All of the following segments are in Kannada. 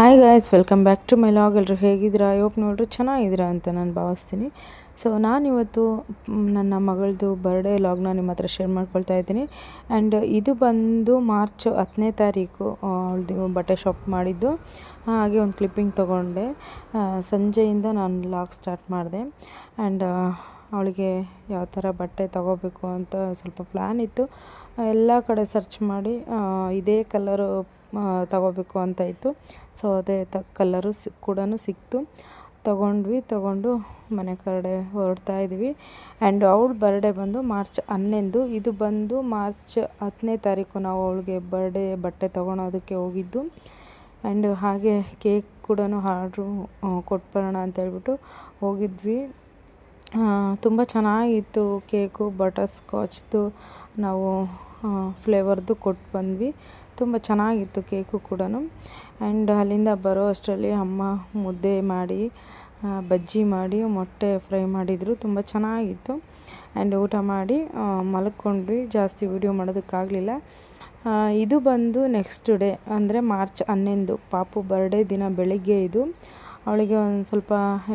Hi guys welcome back to my vlog ಎಲ್ಲರೂ ಹೇಗಿದ್ದೀರಾ? ಯೋಪ್ ನೋಡ್ರಿ ಚೆನ್ನಾಗಿದ್ದೀರಾ ಅಂತ ನಾನು ಭಾವಿಸ್ತೀನಿ. ಸೊ ನಾನಿವತ್ತು ನನ್ನ ಮಗಳದು ಬರ್ಡೇ ಲಾಗ್ನ ನಿಮ್ಮ ಹತ್ರ ಶೇರ್ ಮಾಡ್ಕೊಳ್ತಾ ಇದ್ದೀನಿ. ಆ್ಯಂಡ್ ಇದು ಬಂದು ಮಾರ್ಚ್ ಹತ್ತನೇ ತಾರೀಕು ಅವಳದು ಬಟ್ಟೆ ಶಾಪ್ ಮಾಡಿದ್ದು. ಹಾಗೆ ಒಂದು ಕ್ಲಿಪ್ಪಿಂಗ್ ತೊಗೊಂಡೆ. ಸಂಜೆಯಿಂದ ನಾನು ಲಾಗ್ ಸ್ಟಾರ್ಟ್ ಮಾಡಿದೆ. ಆ್ಯಂಡ್ ಅವಳಿಗೆ ಯಾವ ಥರ ಬಟ್ಟೆ ತಗೋಬೇಕು ಅಂತ ಸ್ವಲ್ಪ ಪ್ಲ್ಯಾನ್ ಇತ್ತು. ಎಲ್ಲ ಕಡೆ ಸರ್ಚ್ ಮಾಡಿ ಇದೇ ಕಲರು ತಗೋಬೇಕು ಅಂತ ಇತ್ತು. ಸೊ ಅದೇ ತ ಕಲರು ಸಿ ಕೂಡ ಸಿಕ್ತು. ತಗೊಂಡ್ವಿ, ತಗೊಂಡು ಮನೆ ಕಡೆ ಹೊರಡ್ತಾ ಇದ್ವಿ. ಆ್ಯಂಡ್ ಅವಳ ಬರ್ಡೇ ಬಂದು ಮಾರ್ಚ್ ಹನ್ನೊಂದು. ಇದು ಬಂದು ಮಾರ್ಚ್ ಹತ್ತನೇ ತಾರೀಕು ನಾವು ಅವಳಿಗೆ ಬರ್ಡೇ ಬಟ್ಟೆ ತೊಗೊಳೋದಕ್ಕೆ ಹೋಗಿದ್ದು. ಆ್ಯಂಡ್ ಹಾಗೆ ಕೇಕ್ ಕೂಡ ಆರ್ಡ್ರು ಕೊಟ್ಬರೋಣ ಅಂತ ಹೇಳ್ಬಿಟ್ಟು ಹೋಗಿದ್ವಿ. ತುಂಬ ಚೆನ್ನಾಗಿತ್ತು ಕೇಕು, ಬಟರ್ ಸ್ಕಾಚ್ದು ನಾವು ಫ್ಲೇವರ್ದು ಕೊಟ್ಟು ಬಂದ್ವಿ. ತುಂಬ ಚೆನ್ನಾಗಿತ್ತು ಕೇಕು ಕೂಡ ಆ್ಯಂಡ್ ಅಲ್ಲಿಂದ ಬರೋ ಅಷ್ಟರಲ್ಲಿ ಅಮ್ಮ ಮುದ್ದೆ ಮಾಡಿ ಬಜ್ಜಿ ಮಾಡಿ, ಮೊಟ್ಟೆ ಫ್ರೈ ಮಾಡಿದರು. ತುಂಬ ಚೆನ್ನಾಗಿತ್ತು. ಆ್ಯಂಡ್ ಊಟ ಮಾಡಿ ಮಲ್ಕೊಂಡ್ವಿ. ಜಾಸ್ತಿ ವೀಡಿಯೋ ಮಾಡೋದಕ್ಕಾಗಲಿಲ್ಲ. ಇದು ಬಂದು ನೆಕ್ಸ್ಟ್ ಡೇ, ಅಂದರೆ ಮಾರ್ಚ್ ಹನ್ನೊಂದು, ಪಾಪು ಬರ್ಡೇ ದಿನ ಬೆಳಿಗ್ಗೆ ಇದು. ಅವಳಿಗೆ ಒಂದು ಸ್ವಲ್ಪ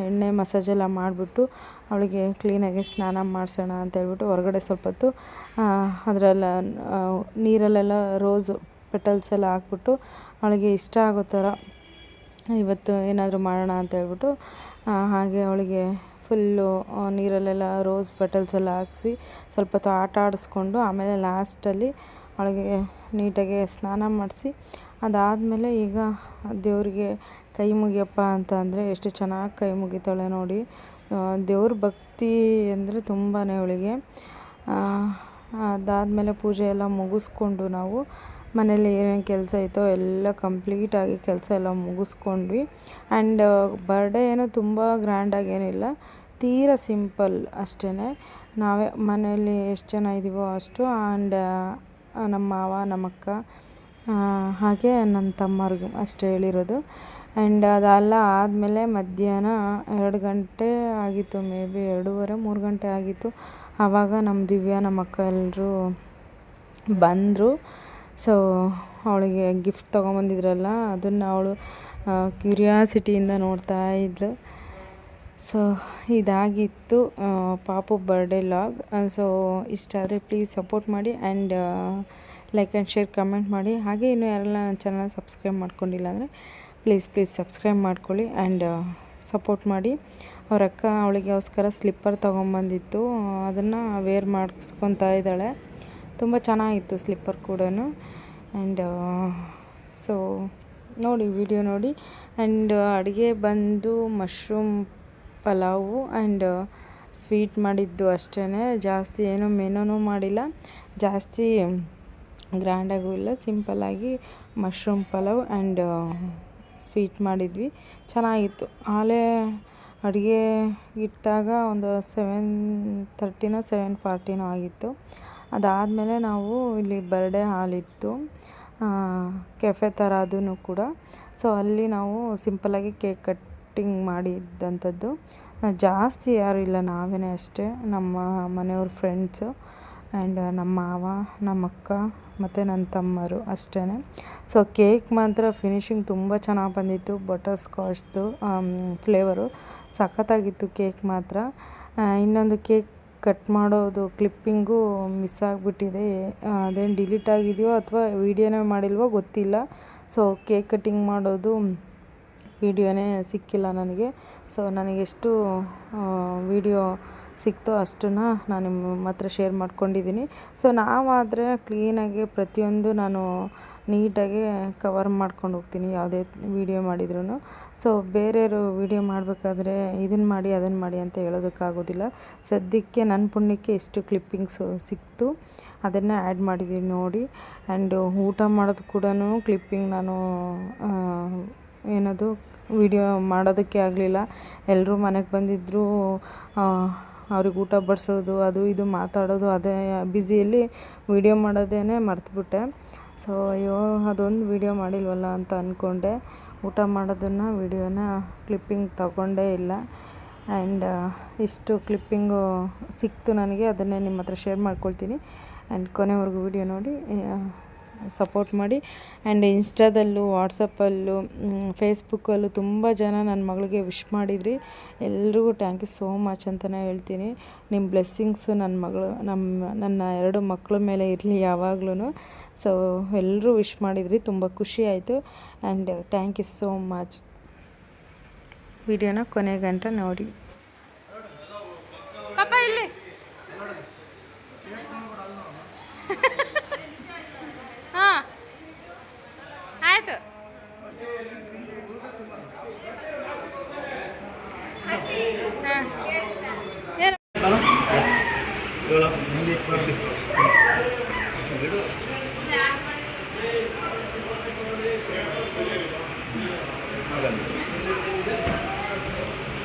ಎಣ್ಣೆ ಮಸಾಜ್ ಎಲ್ಲ ಮಾಡಿಬಿಟ್ಟು ಅವಳಿಗೆ ಕ್ಲೀನಾಗಿ ಸ್ನಾನ ಮಾಡಿಸೋಣ ಅಂತ ಹೇಳ್ಬಿಟ್ಟು ಹೊರಗಡೆ ಸ್ವಲ್ಪ ಹೊತ್ತು ಅದರಲ್ಲ ನೀರಲ್ಲೆಲ್ಲ ರೋಸು, ಪೆಟಲ್ಸ್ ಎಲ್ಲ ಹಾಕ್ಬಿಟ್ಟು ಅವಳಿಗೆ ಇಷ್ಟ ಆಗೋ ಥರ ಇವತ್ತು ಏನಾದರೂ ಮಾಡೋಣ ಅಂತ ಹೇಳ್ಬಿಟ್ಟು ಹಾಗೆ ಅವಳಿಗೆ ಫುಲ್ಲು ನೀರಲ್ಲೆಲ್ಲ ರೋಸ್, ಪೆಟಲ್ಸ್ ಎಲ್ಲ ಹಾಕ್ಸಿ ಸ್ವಲ್ಪ ಹೊತ್ತು ಆಟ ಆಡಿಸ್ಕೊಂಡು ಆಮೇಲೆ ಲಾಸ್ಟಲ್ಲಿ ಅವಳಿಗೆ ನೀಟಾಗಿ ಸ್ನಾನ ಮಾಡಿಸಿ ಅದಾದಮೇಲೆ ಈಗ ದೇವರಿಗೆ ಕೈ ಮುಗಿಯಪ್ಪ ಅಂತ ಅಂದರೆ ಎಷ್ಟು ಚೆನ್ನಾಗಿ ಕೈ ಮುಗಿತಾಳೆ ನೋಡಿ. ದೇವ್ರ ಭಕ್ತಿ ಅಂದರೆ ತುಂಬಾ ಅವಳಿಗೆ. ಅದಾದಮೇಲೆ ಪೂಜೆ ಎಲ್ಲ ಮುಗಿಸ್ಕೊಂಡು ನಾವು ಮನೇಲಿ ಏನೇನು ಕೆಲಸ ಇತ್ತೋ ಎಲ್ಲ ಕಂಪ್ಲೀಟಾಗಿ ಕೆಲಸ ಎಲ್ಲ ಮುಗಿಸ್ಕೊಂಡ್ವಿ. ಆ್ಯಂಡ್ ಬರ್ಡೇ ಏನೋ ತುಂಬ ಗ್ರ್ಯಾಂಡಾಗಿ ಏನಿಲ್ಲ ತೀರಾ ಸಿಂಪಲ್ ಅಷ್ಟೇ ನಾವೇ ಮನೆಯಲ್ಲಿ ಎಷ್ಟು ಜನ ಇದ್ದೀವೋ ಅಷ್ಟು. ಆ್ಯಂಡ್ ನಮ್ಮ ಮಾವ ನಮ್ಮ ಅಕ್ಕ ಆ, ಹಾಗೆ ನನ್ನ ತಮ್ಮವ್ರಿಗೆ ಅಷ್ಟೇ ಹೇಳಿರೋದು. ಆ್ಯಂಡ್ ಅದೆಲ್ಲ ಆದಮೇಲೆ ಮಧ್ಯಾಹ್ನ ಎರಡು ಗಂಟೆ ಆಗಿತ್ತು, ಮೇ ಬಿ ಎರಡೂವರೆ, ಮೂರು ಗಂಟೆ ಆಗಿತ್ತು. ಆವಾಗ ನಮ್ಮ ದಿವ್ಯಾ, ನಮ್ಮ ಅಕ್ಕ ಎಲ್ಲರೂ ಬಂದರು. ಸೊ ಅವಳಿಗೆ ಗಿಫ್ಟ್ ತೊಗೊಂಬಂದಿದ್ರಲ್ಲ, ಅದನ್ನು ಅವಳು ಕ್ಯೂರಿಯಾಸಿಟಿಯಿಂದ ನೋಡ್ತಾ ಇದ್ಲು. ಸೊ ಇದಾಗಿತ್ತು ಪಾಪು ಬರ್ಡೇ ಲಾಗ್ ಸೊ ಇಷ್ಟ ಆದರೆ ಪ್ಲೀಸ್ ಸಪೋರ್ಟ್ ಮಾಡಿ. And like and share comment ಮಾಡಿ. ಹಾಗೆ ಇನ್ನೂ ಯಾರೆಲ್ಲ ನನ್ನ ಚಾನಲ್ ಸಬ್ಸ್ಕ್ರೈಬ್ ಮಾಡ್ಕೊಂಡಿಲ್ಲ ಅಂದರೆ ಪ್ಲೀಸ್ ಪ್ಲೀಸ್ ಸಬ್ಸ್ಕ್ರೈಬ್ ಮಾಡ್ಕೊಳ್ಳಿ ಆ್ಯಂಡ್ ಸಪೋರ್ಟ್ ಮಾಡಿ. ಅವ್ರ ಅಕ್ಕ ಅವಳಿಗೋಸ್ಕರ ಸ್ಲಿಪ್ಪರ್ ತೊಗೊಂಬಂದಿತ್ತು. ಅದನ್ನು ವೇರ್ ಮಾಡಿಸ್ಕೊತಾ ಇದ್ದಾಳೆ. ತುಂಬ ಚೆನ್ನಾಗಿತ್ತು ಸ್ಲಿಪ್ಪರ್ ಕೂಡ ಆ್ಯಂಡ್ ಸೊ ನೋಡಿ ವಿಡಿಯೋ ನೋಡಿ. ಆ್ಯಂಡ್ ಅಡುಗೆ ಬಂದು ಮಶ್ರೂಮ್ ಪಲಾವು ಆ್ಯಂಡ್ ಸ್ವೀಟ್ ಮಾಡಿದ್ದು ಅಷ್ಟೇ ಜಾಸ್ತಿ ಏನು ಮೆನುನೂ ಮಾಡಿಲ್ಲ. ಜಾಸ್ತಿ ಗ್ರ್ಯಾಂಡಾಗೂ ಇಲ್ಲ, ಸಿಂಪಲ್ಲಾಗಿ ಮಶ್ರೂಮ್ ಪಲಾವ್ ಆ್ಯಂಡ್ ಸ್ವೀಟ್ ಮಾಡಿದ್ವಿ. ಚೆನ್ನಾಗಿತ್ತು. ಆಲೇ ಅಡುಗೆ ಇಟ್ಟಾಗ ಒಂದು ಸೆವೆನ್ ತರ್ಟಿನೋ ಸೆವೆನ್ ಫಾರ್ಟಿನೋ ಆಗಿತ್ತು. ಅದಾದಮೇಲೆ ನಾವು ಇಲ್ಲಿ ಬರ್ಡೇ ಹಾಲಿತ್ತು ಕೆಫೆ ಥರ ಅದೂ ಕೂಡ. ಸೊ, ಅಲ್ಲಿ ನಾವು ಸಿಂಪಲ್ಲಾಗಿ ಕೇಕ್ ಕಟ್ಟಿಂಗ್ ಮಾಡಿದ್ದಂಥದ್ದು ಜಾಸ್ತಿ ಯಾರೂ ಇಲ್ಲ ನಾವೇ ಅಷ್ಟೇ. ನಮ್ಮ ಮನೆಯವ್ರ ಫ್ರೆಂಡ್ಸು ಆ್ಯಂಡ್ ನಮ್ಮ ಮಾವ ನಮ್ಮ ಅಕ್ಕ ಮತ್ತು ನನ್ನ ತಮ್ಮರು ಅಷ್ಟೇ ಸೊ ಕೇಕ್ ಮಾತ್ರ ಫಿನಿಶಿಂಗ್ ತುಂಬ ಚೆನ್ನಾಗಿ ಬಂದಿತ್ತು ಬಟರ್ ಸ್ಕಾಚ್ದು ಫ್ಲೇವರು ಸಖತ್ತಾಗಿತ್ತು ಕೇಕ್ ಮಾತ್ರ. ಇನ್ನೊಂದು ಕೇಕ್ ಕಟ್ ಮಾಡೋದು ಕ್ಲಿಪ್ಪಿಂಗು ಮಿಸ್ ಆಗಿಬಿಟ್ಟಿದೆ. ಅದೇನು ಡಿಲೀಟ್ ಆಗಿದೆಯೋ ಅಥವಾ ವೀಡಿಯೋನೇ ಮಾಡಿಲ್ವೋ ಗೊತ್ತಿಲ್ಲ. ಸೊ ಕೇಕ್ ಕಟ್ಟಿಂಗ್ ಮಾಡೋದು ವೀಡಿಯೋನೇ ಸಿಕ್ಕಿಲ್ಲ ನನಗೆ. ಸೊ ನನಗೆಷ್ಟು ವೀಡಿಯೋ ಸಿಕ್ತೋ ಅಷ್ಟನ್ನು ನಾನು ನಿಮ್ಮ ಹತ್ರ ಶೇರ್ ಮಾಡ್ಕೊಂಡಿದ್ದೀನಿ. ಸೊ ನಾವಾದರೆ ಕ್ಲೀನಾಗಿ ಪ್ರತಿಯೊಂದು ನಾನು ನೀಟಾಗಿ ಕವರ್ ಮಾಡ್ಕೊಂಡು ಹೋಗ್ತೀನಿ ಯಾವುದೇ ವೀಡಿಯೋ ಮಾಡಿದ್ರೂ ಸೊ ಬೇರೆಯವರು ವೀಡಿಯೋ ಮಾಡಬೇಕಾದ್ರೆ ಇದನ್ನು ಮಾಡಿ ಅದನ್ನು ಮಾಡಿ ಅಂತ ಹೇಳೋದಕ್ಕಾಗೋದಿಲ್ಲ. ಸದ್ಯಕ್ಕೆ ನನ್ನ ಪುಣ್ಯಕ್ಕೆ ಎಷ್ಟು ಕ್ಲಿಪ್ಪಿಂಗ್ಸ್ ಸಿಕ್ತು. ಅದನ್ನು ಆ್ಯಡ್ ಮಾಡಿದ್ದೀನಿ ನೋಡಿ. ಆ್ಯಂಡ್ ಊಟ ಮಾಡೋದು ಕೂಡ ಕ್ಲಿಪ್ಪಿಂಗ್ ನಾನು ಏನದು ವಿಡಿಯೋ ಮಾಡೋದಕ್ಕೆ ಆಗಲಿಲ್ಲ. ಎಲ್ಲರೂ ಮನೆಗೆ ಬಂದಿದ್ದರು ಅವ್ರಿಗೆ ಊಟ ಬಡಿಸೋದು, ಅದು ಇದು ಮಾತಾಡೋದು, ಅದೇ ಬ್ಯುಸಿಯಲ್ಲಿ ವೀಡಿಯೋ ಮಾಡೋದೇ ಮರ್ತುಬಿಟ್ಟೆ. ಸೊ ಅಯ್ಯೋ, ಅದೊಂದು ವೀಡಿಯೋ ಮಾಡಿಲ್ವಲ್ಲ ಅಂತ ಅಂದ್ಕೊಂಡೆ ಊಟ ಮಾಡೋದನ್ನು ವೀಡಿಯೋನ ಕ್ಲಿಪ್ಪಿಂಗ್ ತಗೊಂಡೇ ಇಲ್ಲ. ಆ್ಯಂಡ್ ಇಷ್ಟು ಕ್ಲಿಪ್ಪಿಂಗು ಸಿಕ್ತು ನನಗೆ, ಅದನ್ನೇ ನಿಮ್ಮ ಹತ್ರ ಶೇರ್ ಮಾಡ್ಕೊಳ್ತೀನಿ. ಆ್ಯಂಡ್ ಕೊನೆವರೆಗೂ ವೀಡಿಯೋ ನೋಡಿ ಸಪೋರ್ಟ್ ಮಾಡಿ. ಆ್ಯಂಡ್ ಇನ್ಸ್ಟಾದಲ್ಲೂ, ವಾಟ್ಸಪ್ಪಲ್ಲೂ ಫೇಸ್ಬುಕ್ಕಲ್ಲೂ ತುಂಬ ಜನ ನನ್ನ ಮಗಳಿಗೆ ವಿಶ್ ಮಾಡಿದ್ರಿ. ಎಲ್ರಿಗೂ ಥ್ಯಾಂಕ್ ಯು ಸೋ ಮಚ್ ಅಂತಲೇ ಹೇಳ್ತೀನಿ. ನಿಮ್ಮ ಬ್ಲೆಸ್ಸಿಂಗ್ಸು ನನ್ನ ಮಗಳು ನಮ್ಮ ನನ್ನ ಎರಡು ಮಕ್ಕಳ ಮೇಲೆ ಇರಲಿ ಯಾವಾಗ್ಲೂ ಸೊ ಎಲ್ಲರೂ ವಿಶ್ ಮಾಡಿದ್ರಿ, ತುಂಬ ಖುಷಿ ಆಯಿತು. And thank you so much ವಿಡಿಯೋನ ಕೊನೆಗಂಟ ನೋಡಿ ಪಾಪ ಇಲ್ಲಿ ಹಾ ಆಯ್ತು ಹಾ ಏನು ಬೇಗ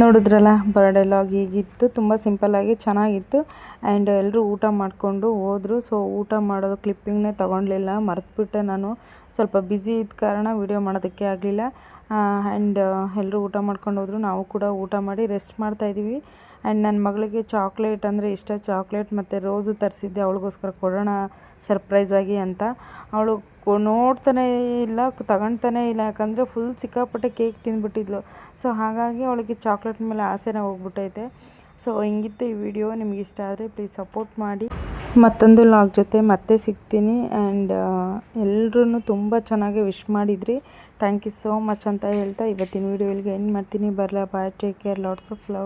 ನೋಡಿದ್ರಲ್ಲ ಬರ್ಡೇ ಲಾಗ್ ಹೀಗಿತ್ತು ತುಂಬ ಸಿಂಪಲ್ಲಾಗಿ ಚೆನ್ನಾಗಿತ್ತು. ಆ್ಯಂಡ್ ಎಲ್ಲರೂ ಊಟ ಮಾಡಿಕೊಂಡು ಹೋದರು. ಸೊ ಊಟ ಮಾಡೋದು ಕ್ಲಿಪ್ಪಿಂಗ್ನೇ ತೊಗೊಳ್ಲಿಲ್ಲ ಮರೆತುಬಿಟ್ಟೆ ನಾನು. ಸ್ವಲ್ಪ ಬ್ಯುಸಿ ಇದ್ದ ಕಾರಣ ವೀಡಿಯೋ ಮಾಡೋದಕ್ಕೆ ಆಗಲಿಲ್ಲ. ಆ್ಯಂಡ್ ಎಲ್ಲರೂ ಊಟ ಮಾಡ್ಕೊಂಡು ಹೋದರು. ನಾವು ಕೂಡ ಊಟ ಮಾಡಿ ರೆಸ್ಟ್ ಮಾಡ್ತಾಯಿದ್ದೀವಿ ಆ್ಯಂಡ್ ನನ್ನ ಮಗಳಿಗೆ ಚಾಕ್ಲೇಟ್ ಅಂದರೆ ಇಷ್ಟ, ಚಾಕ್ಲೇಟ್ ಮತ್ತು ರೋಸು ತರಿಸಿದ್ದೆ, ಅವಳಿಗೋಸ್ಕರ ಕೊಡೋಣ ಸರ್ಪ್ರೈಸಾಗಿ ಅಂತ. ಅವಳು ನೋಡ್ತಾನೆ ಇಲ್ಲ, ತಗೊಳ್ತಾನೆ ಇಲ್ಲ, ಯಾಕಂದರೆ ಫುಲ್ ಸಿಕ್ಕಾಪಟ್ಟೆ ಕೇಕ್ ತಿಂದ್ಬಿಟ್ಟಿದ್ಲು. ಸೊ, ಹಾಗಾಗಿ ಅವಳಿಗೆ ಚಾಕ್ಲೇಟ್ ಮೇಲೆ ಆಸೆನೇ ಹೋಗ್ಬಿಟ್ಟೈತೆ. ಸೊ, ಹಿಂಗಿತ್ತು ಈ ವಿಡಿಯೋ? ನಿಮ್ಗೆ ಇಷ್ಟ ಆದರೆ ಪ್ಲೀಸ್ ಸಪೋರ್ಟ್ ಮಾಡಿ. ಮತ್ತೊಂದು ಲಾಗ್ ಜೊತೆ ಮತ್ತೆ ಸಿಗ್ತೀನಿ. ಆ್ಯಂಡ್ ಎಲ್ಲರೂ ತುಂಬ ಚೆನ್ನಾಗಿ ವಿಶ್ ಮಾಡಿದ್ರಿ. ಥ್ಯಾಂಕ್ ಯು ಸೋ ಮಚ್ ಅಂತ ಹೇಳ್ತಾ ಇವತ್ತಿನ ವಿಡಿಯೋ ಇಲ್ಲಿಗೆ ಎಂಡ್ ಮಾಡ್ತೀನಿ. ಬರಲ bye take care lots of love